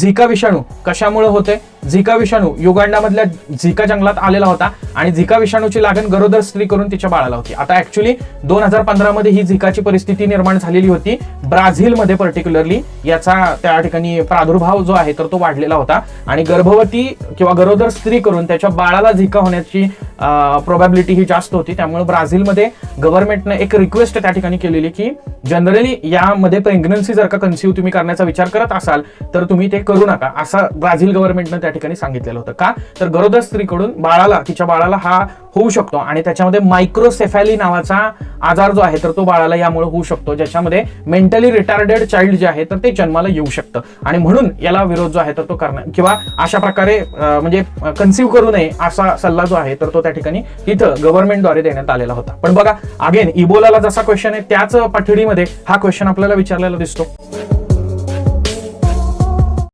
झिका विषाणू कशामुळे होते? झिका विषाणू युगांडामधल्या झिका जंगलात आलेला होता आणि झिका विषाणूची लागण गरोदर स्त्री करून तिच्या बाळाला होती. आता ऍक्च्युली दोन हजार पंधरामध्ये ही झिकाची परिस्थिती निर्माण झालेली होती. ब्राझीलमध्ये पर्टिक्युलरली याचा त्या ठिकाणी प्रादुर्भाव जो आहे तर तो वाढलेला होता. आणि गर्भवती किंवा गरोदर स्त्री करून त्याच्या बाळाला झिका होण्याची प्रोबॅबिलिटी ही जास्त होती. त्यामुळे ब्राझीलमध्ये गव्हर्नमेंटनं एक रिक्वेस्ट त्या ठिकाणी केलेली की जनरली यामध्ये प्रेग्नन्सी जर का कन्सिव्ह तुम्ही करण्याचा विचार करत असाल तर तुम्ही ते करू नका असं ब्राझील गव्हर्नमेंटनं त्या ठिकाणी सांगितलेलं होतं. का? तर गरोदर स्त्रीकडून बाळाला तिच्या बाळाला हा होऊ शकतो आणि त्याच्यामध्ये मायक्रोसेफॅली नावाचा आजार जो आहे तर तो बाळाला यामुळे होऊ शकतो ज्याच्यामध्ये मेंटली रिटार्डेड चाइल्ड जे आहे तर ते जन्माला येऊ शकतं. आणि म्हणून याला विरोध जो आहे तर तो करणं किंवा अशा प्रकारे म्हणजे कन्सिव्ह करू नये असा सल्ला जो आहे तर तो त्या ठिकाणी तिथं गव्हर्नमेंटद्वारे देण्यात आलेला होता. पण बघा अगेन इबोलाला जसा क्वेश्चन आहे त्याच पाठडीमध्ये हा क्वेश्चन आपल्याला विचारलेला दिसतो.